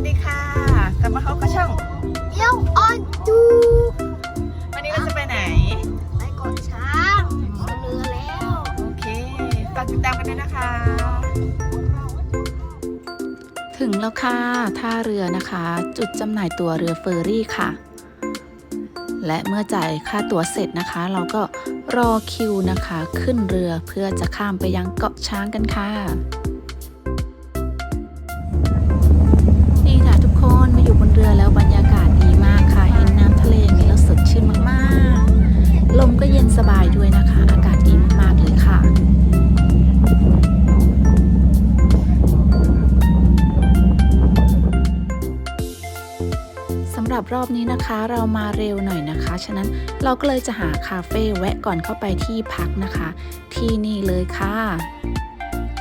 วัสดีค่ะ กลับมาเขาก็ช่องเดี๋ยวออนดูวันนี้เราจะไปไหน ไปกดช้างบนเรือแล้ว โอเคฝากติดตามกันด้วยนะคะ ถึงแล้วค่ะ ท่าเรือนะคะ จุดจำหน่ายตั๋วเรือเฟอร์รี่ค่ะ และเมื่อจ่ายค่าตั๋วเสร็จนะคะ เราก็รอคิวนะคะ ขึ้นเรือเพื่อจะข้ามไปยังเกาะช้างกันค่ะ อบนี้นะคะ เรามาเร็วหน่อยนะคะ ฉะนั้นเราก็เลยจะหาคาเฟ่แวะก่อนเข้าไปที่พักนะคะ ที่นี่เลยค่ะ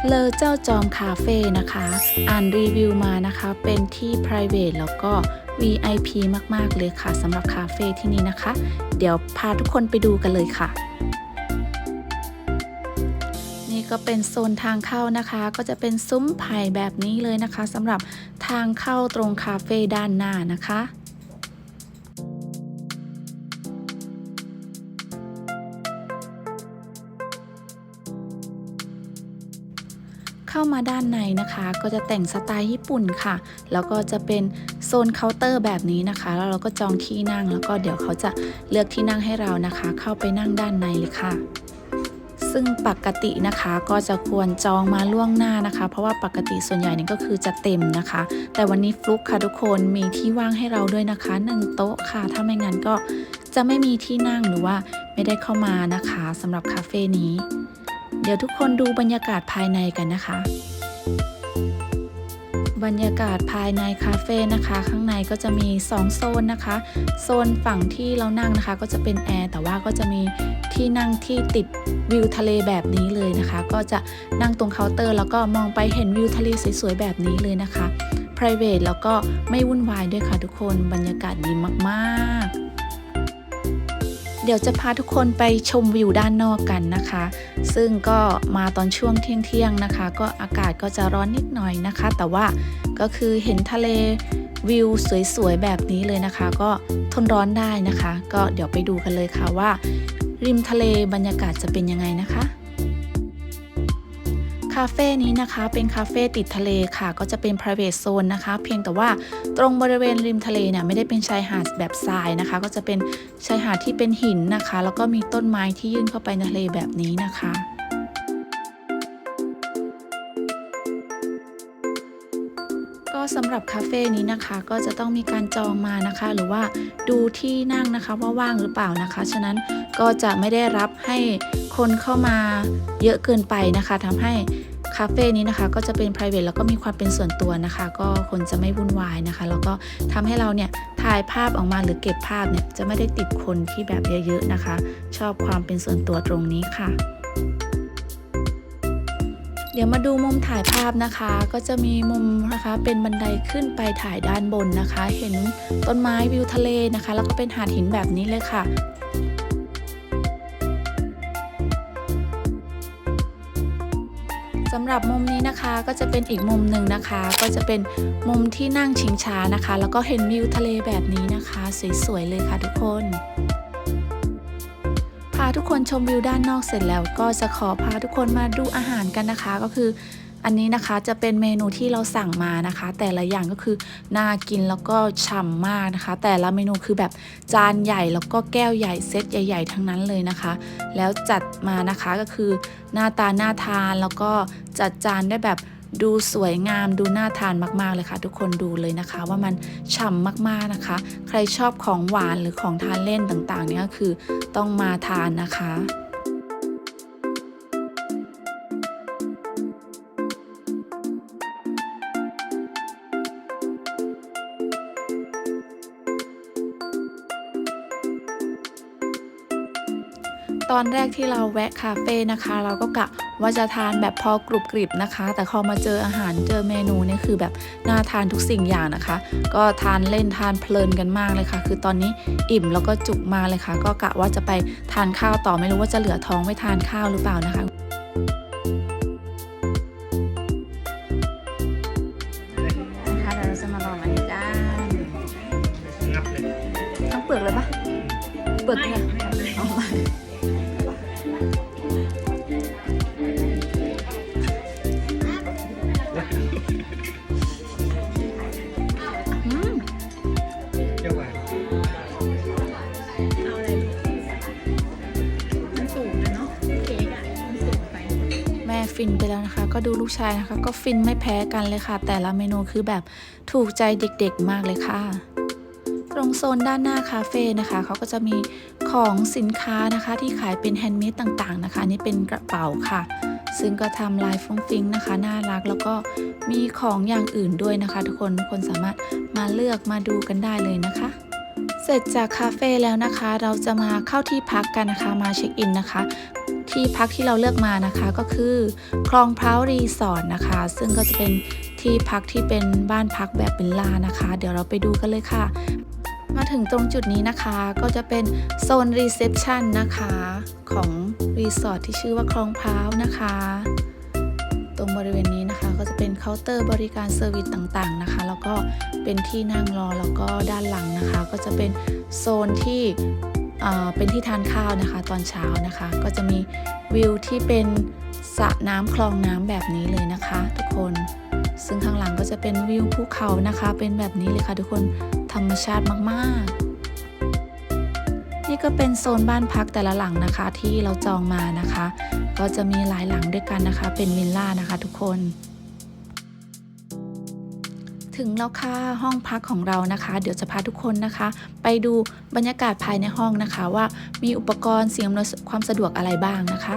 เลอเจ้าจอมคาเฟ่นะคะ อ่านรีวิวมานะคะ เป็นที่ private แล้วก็ VIP มากๆเลยค่ะสำหรับคาเฟ่ที่นี่นะคะ เดี๋ยวพาทุกคนไปดูกันเลยค่ะ นี่ก็เป็นโซนทางเข้านะคะ ก็จะเป็นซุ้มไผ่แบบนี้เลยนะคะสำหรับทางเข้าตรงคาเฟ่ด้านหน้านะคะ เข้ามาด้านในนะคะ ก็จะแต่งสไตล์ญี่ปุ่นค่ะ แล้วก็จะเป็นโซนเคาน์เตอร์แบบนี้นะคะ แล้วเราก็จองที่นั่ง แล้วก็เดี๋ยวเขาจะเลือกที่นั่งให้เรานะคะ เข้าไปนั่งด้านในเลยค่ะซึ่งปกตินะคะก็จะควรจองมาล่วงหน้านะคะ เพราะว่าปกติส่วนใหญ่นี่ก็คือจะเต็มนะคะ แต่วันนี้ฟลุกค่ะทุกคนมีที่ว่างให้เราด้วยนะคะหนึ่งโต๊ะค่ะ ถ้าไม่งั้นก็จะไม่มีที่นั่งหรือว่าไม่ได้เข้ามานะคะสำหรับคาเฟ่นี้ เดี๋ยวทุกคนดูบรรยากาศภายในกันนะคะ บรรยากาศภายในคาเฟ่นะคะ ข้างในก็จะมี 2 โซนนะคะ โซนฝั่งที่เรานั่งนะคะ ก็จะเป็นแอร์แต่ว่าก็จะมีที่นั่งที่ติดวิวทะเลแบบนี้เลยนะคะ ก็จะนั่งตรงเคาน์เตอร์ แล้วก็มองไปเห็นวิวทะเลสวยๆแบบนี้เลยนะคะ private แล้วก็ไม่วุ่นวายด้วยค่ะทุกคนบรรยากาศดีมากๆ เดี๋ยวจะพาทุกคนไปชมวิวด้านนอกกันนะคะ ซึ่งก็มาตอนช่วงเที่ยงๆนะคะ ก็อากาศก็จะร้อนนิดหน่อยนะคะ แต่ว่าก็คือเห็นทะเลวิวสวยๆแบบนี้เลยนะคะ ก็ทนร้อนได้นะคะ ก็เดี๋ยวไปดูกันเลยค่ะว่า ริมทะเลบรรยากาศจะเป็นยังไงนะคะาเฟ่นี้นะคะ เป็นคาเฟ่ติดทะเลค่ะ ก็จะเป็น private zone นะคะ เพียงแต่ว่าตรงบริเวณริมทะเลเนี่ยไม่ได้เป็นชายหาดแบบทรายนะคะ ก็จะเป็นชายหาดที่เป็นหินนะคะ แล้วก็มีต้นไม้ที่ยื่นเข้าไปในทะเลแบบนี้นะคะ สำหรับคาเฟ่นี้นะคะก็จะต้องมีการจองมานะคะ หรือว่าดูที่นั่งนะคะว่าว่างหรือเปล่านะคะ ฉะนั้นก็จะไม่ได้รับให้คนเข้ามาเยอะเกินไปนะคะทำให้คาเฟ่นี้นะคะก็จะเป็น p r i v a t แล้วก็มีความเป็นส่วนตัวนะคะ ก็คนจะไม่วุ่นวายนะคะ แล้วก็ทำให้เราเนี่ยถ่ายภาพออกมาหรือเก็บภาพเนี่ยจะไม่ได้ติดคนที่แบบเยอะๆนะคะ ชอบความเป็นส่วนตัวตรงนี้ค่ะ เดี๋ยวมาดูมุมถ่ายภาพนะคะ ก็จะมีมุมนะคะเป็นบันไดขึ้นไปถ่ายด้านบนนะคะ เห็นต้นไม้วิวทะเลนะคะ แล้วก็เป็นหาดหินแบบนี้เลยค่ะสำหรับมุมนี้นะคะก็จะเป็นอีกมุมหนึ่งนะคะ ก็จะเป็นมุมที่นั่งชิงช้านะคะ แล้วก็เห็นวิวทะเลแบบนี้นะคะ สวยๆเลยค่ะทุกคนาทุกคนชมวิวด้านนอกเสร็จแล้ว ก็จะขอพาทุกคนมาดูอาหารกันนะคะ ก็คือ อันนี้นะคะจะเป็นเมนูที่เราสั่งมานะคะ แต่ละอย่างก็คือน่ากินแล้วก็ฉ่ำมากนะคะ แต่ละเมนูคือแบบจานใหญ่แล้วก็แก้วใหญ่เซตใหญ่ ๆ ทั้งนั้นเลยนะคะ แล้วจัดมานะคะก็คือหน้าตาน่าทานแล้วก็จัดจานได้แบบ ดูสวยงามดูน่าทานมากๆเลยค่ะ ทุกคนดูเลยนะคะ ว่ามันฉ่ำมากๆนะคะ ใครชอบของหวานหรือของทานเล่นต่างๆเนี่ยก็คือต้องมาทานนะคะตอนแรกที่เราแวะคาเฟ่นะคะ เราก็กะ ว่าจะทานแบบพอกรุบกริบนะคะ แต่พอมาเจออาหารเจอเมนูนี่คือแบบน่าทานทุกสิ่งอย่างนะคะ ก็ทานเล่นทานเพลินกันมากเลยค่ะ คือตอนนี้อิ่มแล้วก็จุกมาเลยค่ะ ก็กะว่าจะไปทานข้าวต่อไม่รู้ว่าจะเหลือท้องไม่ทานข้าวหรือเปล่านะคะเปลือกเลยปะเปลือกเลย ฟินไปแล้วนะคะ ก็ดูลูกชายนะคะ ก็ฟินไม่แพ้กันเลยค่ะ แต่ละเมนูคือแบบถูกใจเด็กๆมากเลยค่ะ ตรงโซนด้านหน้าคาเฟ่นะคะเขาก็จะมีของสินค้านะคะ ที่ขายเป็นแฮนด์เมดต่างๆนะคะอันนี่เป็นกระเป๋าค่ะ ซึ่งก็ทำลายฟุ้งฟิ้งนะคะ น่ารักแล้วก็มีของอย่างอื่นด้วยนะคะ ทุกคนทุกคนสามารถมาเลือกมาดูกันได้เลยนะคะเสร็จจากคาเฟ่แล้วนะคะ เราจะมาเข้าที่พักกันนะคะ มาเช็คอินนะคะ ที่พักที่เราเลือกมานะคะก็คือคลองพร้าวรีสอร์ทนะคะ ซึ่งก็จะเป็นที่พักที่เป็นบ้านพักแบบวิลล่านะคะ เดี๋ยวเราไปดูกันเลยค่ะ มาถึงตรงจุดนี้นะคะก็จะเป็นโซนรีเซพชันนะคะ ของรีสอร์ทที่ชื่อว่าคลองพร้าวนะคะตรงบริเวณนี้นะคะก็จะเป็นเคาน์เตอร์บริการเซอร์วิสต่างๆนะคะ แล้วก็เป็นที่นั่งรอแล้วก็ด้านหลังนะคะ ก็จะเป็นโซนที่ เป็นที่ทานข้าวนะคะตอนเช้านะคะ ก็จะมีวิวที่เป็นสระน้ำคลองน้ำแบบนี้เลยนะคะ ทุกคน ซึ่งข้างหลังก็จะเป็นวิวภูเขานะคะ เป็นแบบนี้เลยค่ะทุกคนธรรมชาติมากๆ นี่ก็เป็นโซนบ้านพักแต่ละหลังนะคะที่เราจองมานะคะ ก็จะมีหลายหลังด้วยกันนะคะ เป็นวิลล่านะคะ ทุกคน ถึงแล้วค่ะห้องพักของเรานะคะ เดี๋ยวจะพาทุกคนนะคะ ไปดูบรรยากาศภายในห้องนะคะ ว่ามีอุปกรณ์สิ่งอำนวยความสะดวกอะไรบ้างนะคะ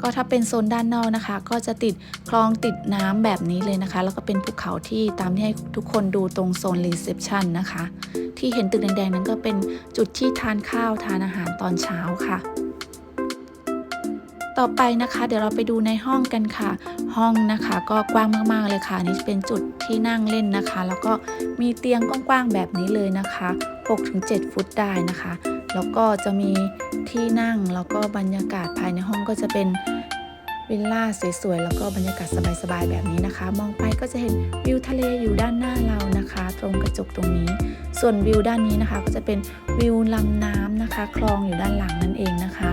ก็ถ้าเป็นโซนด้านนอกนะคะ ก็จะติดคลองติดน้ำแบบนี้เลยนะคะ แล้วก็เป็นภูเขาที่ตามที่ให้ทุกคนดูตรงโซนรีเซพชันนะคะ ที่เห็นตึกแดงๆนั้นก็เป็นจุดที่ทานข้าวทานอาหารตอนเช้าค่ะ ต่อไปนะคะ เดี๋ยวเราไปดูในห้องกันค่ะ ห้องนะคะก็กว้างมากๆเลยค่ะนนี่เป็นจุดที่นั่งเล่นนะคะ แล้วก็มีเตียงกว้างๆแบบนี้เลยนะคะ 6-7 ฟุตได้นะคะ แล้วก็จะมีที่นั่งแล้วก็บรรยากาศภายในห้องก็จะเป็นวิลล่าสวยๆแล้วก็บรรยากาศสบายๆแบบนี้นะคะ มองไปก็จะเห็นวิวทะเลอยู่ด้านหน้าเรานะคะ ตรงกระจกตรงนี้ ส่วนวิวด้านนี้นะคะ ก็จะเป็นวิวลำน้ำนะคะ คลองอยู่ด้านหลังนั่นเองนะคะ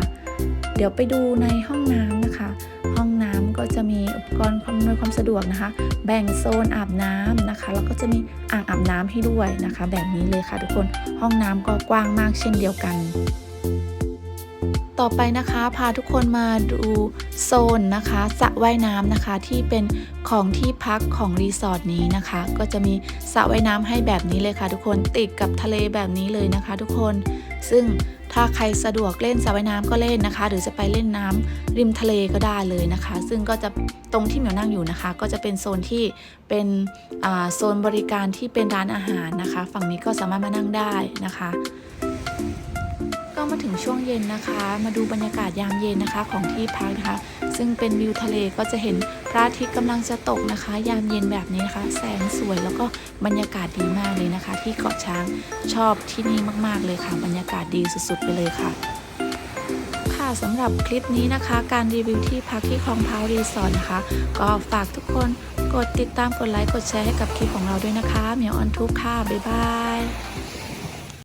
เดี๋ยวไปดูในห้องน้ำนะคะ ห้องน้ำก็จะมีอุปกรณ์อำนวยความสะดวกนะคะ แบ่งโซนอาบน้ำนะคะ แล้วก็จะมีอ่างอาบน้ำให้ด้วยนะคะ แบบนี้เลยค่ะทุกคนห้องน้ำก็กว้างมากเช่นเดียวกัน ต่อไปนะคะพาทุกคนมาดูโซนนะคะสระว่ายน้ำนะคะที่เป็นของที่พักของรีสอร์ทนี้นะคะ ก็จะมีสระว่ายน้ำให้แบบนี้เลยค่ะ ทุกคนติดกับทะเลแบบนี้เลยนะคะ ทุกคน ซึ่งถ้าใครสะดวกเล่นสระว่ายน้ำก็เล่นนะคะ หรือจะไปเล่นน้ำริมทะเลก็ได้เลยนะคะ ซึ่งก็จะตรงที่เหมียวนั่งอยู่นะคะ ก็จะเป็นโซนที่เป็นโซนบริการที่เป็นร้านอาหารนะคะ ฝั่งนี้ก็สามารถมานั่งได้นะคะ มาถึงช่วงเย็นนะคะ มาดูบรรยากาศยามเย็นนะคะของที่พักนะคะ ซึ่งเป็นวิวทะเลก็จะเห็นพระอาทิตย์กำลังจะตกนะคะ ยามเย็นแบบนี้นะคะ แสงสวยแล้วก็บรรยากาศดีมากเลยนะคะ ที่เกาะช้างชอบที่นี่มากๆเลยค่ะ บรรยากาศดีสุดๆไปเลยค่ะค่ะสำหรับคลิปนี้นะคะ การรีวิวที่พักที่คลองพาวรีสอร์ทนะคะ ก็ฝากทุกคนกดติดตามกดไลค์กดแชร์ให้กับคลิปของเราด้วยนะคะเหมียวออนทุกค่ะ บ๊ายบาย